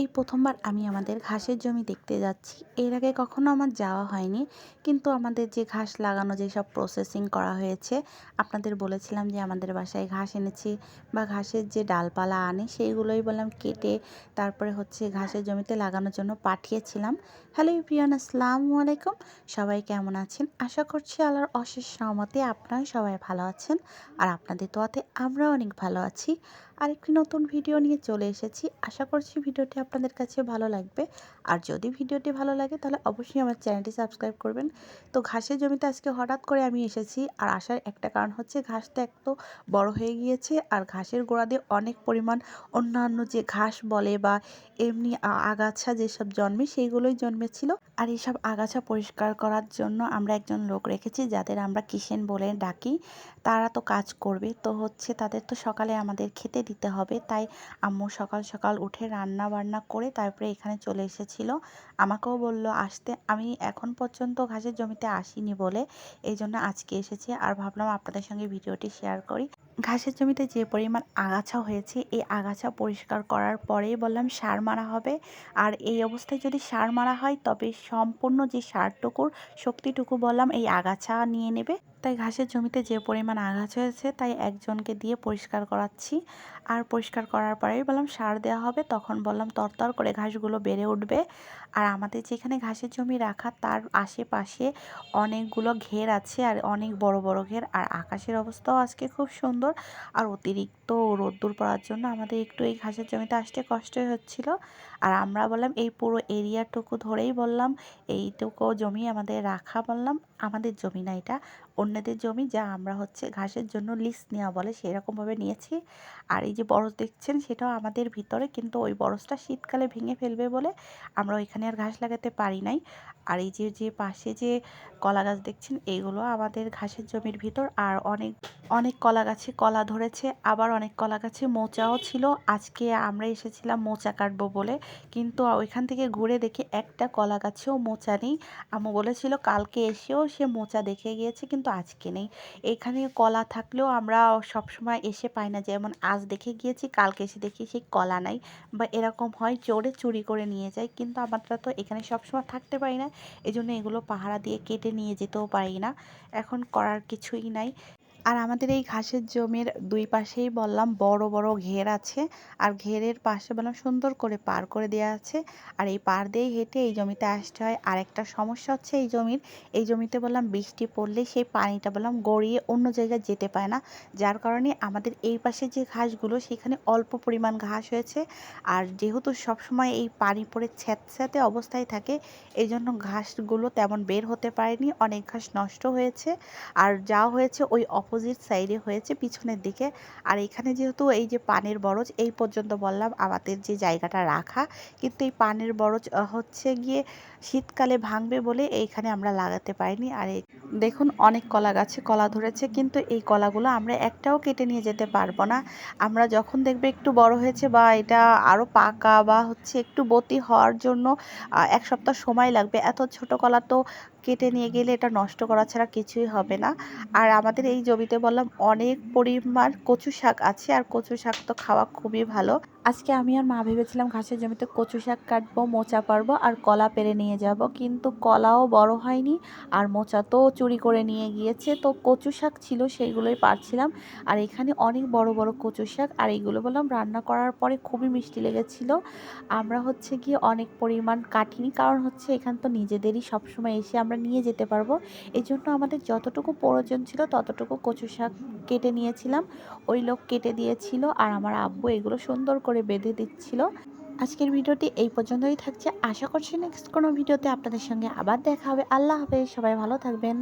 এই প্রথমবার আমি আমাদের ঘাসের জমি দেখতে যাচ্ছি। এর আগে কখনো আমার যাওয়া হয়নি, কিন্তু আমাদের যে ঘাস লাগানো যেসব প্রসেসিং করা হয়েছে, আপনাদের বলেছিলাম যে আমাদের বাসায় ঘাস এনেছি বা ঘাসের যে ডালপালা আনে, সেইগুলোই বললাম কেটে তারপরে হচ্ছে ঘাসের জমিতে লাগানোর জন্য পাঠিয়েছিলাম। হ্যালো প্রিয়ান আসসালামু আলাইকুম। সবাই কেমন আছেন? আশা করছি আল্লাহর অশেষ সহমতে আপনারা সবাই ভালো আছেন আর আপনাদের তোয়াতে আমরা অনেক ভালো আছি। আরেকটি নতুন ভিডিও নিয়ে চলে এসেছি। আশা করছি ভিডিওটি আপনাদের কাছে ভালো লাগবে। আর যদি ভিডিওটি ভালো লাগে, তাহলে অবশ্যই আমার চ্যানেলটি সাবস্ক্রাইব করবেন। তো ঘাসের জমিতে আজকে হঠাৎ করে আমি এসেছি, আর আসার একটা কারণ হচ্ছে ঘাসটা এত বড় হয়ে গিয়েছে, আর ঘাসের গোড়া দিয়ে অনেক পরিমাণ অন্যান্য যে ঘাস বলে বা এমনি আগাছা যেসব জন্মে, সেইগুলোই জন্মেছিল। আর এইসব আগাছা পরিষ্কার করার জন্য আমরা একজন লোক রেখেছি, যাদের আমরা কিষেন বলে ডাকি। তারা তো কাজ করবে, তো হচ্ছে তাদের তো সকালে আমাদের খেতে দিতে হবে। তাই আম্মু সকাল সকাল উঠে রান্না বান্না করে তারপরে এখানে চলে এসেছিল। আমাকেও বলল, আসতে। আমি এখন পর্যন্ত ঘাসের জমিতে আসিনি বলে এই জন্য আজকে এসেছি। আর ভাবলাম আপনাদের সঙ্গে ভিডিওটি শেয়ার করি। ঘাসের জমিতে যে পরিমাণ আগাছা হয়েছে, এই আগাছা পরিষ্কার করার পরেই বললাম, সার মারা হবে। আর এই অবস্থায় যদি সার মারা হয়, তবে সম্পূর্ণ যে সারটুকুর শক্তিটুকু বললাম, এই আগাছা নিয়ে নেবে। তাই ঘাসের জমিতে যে পরিমাণ আগাছা হয়েছে, তাই একজনকে দিয়ে পরিষ্কার করাচ্ছি। আর পরিষ্কার করার পরেই বললাম, সার দেওয়া হবে। তখন বললাম, তরতর করে ঘাসগুলো বেড়ে উঠবে। আর আমাদের যেখানে ঘাসের জমি রাখা, তার আশেপাশে অনেকগুলো ঘের আছে আর অনেক বড় বড় ঘের। আর আকাশের অবস্থাও আজকে খুব সুন্দর। আর অতিরিক্ত রোদ্দুর পড়ার জন্য আমাদের একটু এই ঘাসের জমিতে আসতে কষ্টই হচ্ছিল। আর আমরা বললাম, এই পুরো এরিয়াটুকু ধরেই বললাম, এইটুকু জমি আমাদের রাখা। বললাম, আমাদের জমি না এটা, অন্যদের জমি যা আমরা হচ্ছে ঘাসের জন্য লিস্ট নেওয়া বলে সেরকমভাবে নিয়েছি। আর এই বরস দেখছেন সেটাও আমাদের ভিতরে, কিন্তু ওই বরসটা শীতকালে ভেঙে ফেলবে বলে আমরা ওইখানে আর ঘাস লাগাতে পারি নাই। আর এই যে যে পাশে যে কলা গাছ দেখছেন এইগুলো আমাদের ঘাসের জমির ভিতর। আর অনেক অনেক কলা গাছে কলা ধরেছে, আবার অনেক কলা গাছে মোচাও ছিল। আজকে আমরা এসেছিলাম মোচা কাটবো বলে, কিন্তু ওইখান থেকে ঘুরে দেখে একটা কলা গাছেও মোচা নেই। আম্মু বলেছিল কালকে এসেও সে মোচা দেখে গিয়েছে, কিন্তু আজকে নেই। এখানে কলা থাকলেও আমরা সবসময় এসে পাই না, যেমন আজ দেখে গিয়েছি, কালকে এসে দেখি সেই কলা নাই বা এরকম হয় চোরে চুরি করে নিয়ে যায়। কিন্তু আমরা তো এখানে সবসময় থাকতে পারি না এই জন্য এগুলো পাহারা দিয়ে কেটে নিয়ে যেতেও পারি না। এখন করার কিছুই নাই। আর আমাদের এই ঘাসের জমির দুই পাশেই বললাম বড় বড় ঘের আছে। আর ঘেরের পাশে বললাম সুন্দর করে পার করে দেওয়া আছে। আর এই পার দিয়েই হেঁটে এই জমিতে আসতে হয়। আর একটা সমস্যা হচ্ছে এই জমির, এই জমিতে বললাম বৃষ্টি পড়লে সেই পানিটা বললাম গড়িয়ে অন্য জায়গায় যেতে পায় না। যার কারণে আমাদের এই পাশে যে ঘাসগুলো, সেখানে অল্প পরিমাণ ঘাস হয়েছে। আর যেহেতু সবসময় এই পানি পড়ে ছ্যাঁতে অবস্থায় থাকে এই জন্য ঘাসগুলো তেমন বের হতে পারেনি। অনেক ঘাস নষ্ট হয়েছে। আর যা হয়েছে ওই অপোজিট সাইডে হয়েছে, পিছনের দিকে। আর এখানে যেহেতু এই যে পানের বরজ, এই পর্যন্ত বললাম আমাদের যে জায়গাটা রাখা, কিন্তু এই পানের বরজ হচ্ছে গিয়ে শীতকালে ভাঙবে বলে এইখানে আমরা লাগাতে পারিনি। আর দেখুন অনেক কলা গাছে কলা ধরেছে, কিন্তু এই কলাগুলো আমরা একটাও কেটে নিয়ে যেতে পারব না। আমরা যখন দেখবে একটু বড় হয়েছে বা এটা আরও পাকা বা হচ্ছে একটু বতি হওয়ার জন্য এক সপ্তাহ সময় লাগবে। এত ছোট কলা তো কেটে নিয়ে গেলে এটা নষ্ট করা ছাড়া কিছুই হবে না। আর আমাদের এই জমিতে বললাম অনেক পরিমাণ কচু শাক আছে, আর কচু শাক তো খাওয়া খুবই ভালো। আজকে আমি আর মা ভেবেছিলাম ঘাসের জমিতে কচু শাক কাটবো, মোচা পারব আর কলা পেরে নিয়ে যাব। কিন্তু কলাও বড় হয়নি আর মোচা তো চুরি করে নিয়ে গিয়েছে। তো কচু শাক ছিল, সেইগুলোই পারছিলাম। আর এখানে অনেক বড় বড় কচু শাক আর এইগুলো বললাম রান্না করার পরে খুবই মিষ্টি লেগেছিল। আমরা হচ্ছে গিয়ে অনেক পরিমাণ কাটিনি কারণ হচ্ছে এখান তো নিজেদেরই সবসময় এসে আমরা নিয়ে যেতে পারব। এই জন্য আমাদের যতটুকু প্রয়োজন ছিল ততটুকু কচু শাক কেটে নিয়েছিলাম। ওই লোক কেটে দিয়েছিল আর আমার আব্বু এগুলো সুন্দর করে বেঁধে দিচ্ছিল। আজকের ভিডিওটি এই পর্যন্তই থাকছে। আশা করছি নেক্সট কোনো ভিডিওতে আপনাদের সঙ্গে আবার দেখা হবে। আল্লাহ হাফেজ। সবাই ভালো থাকবেন।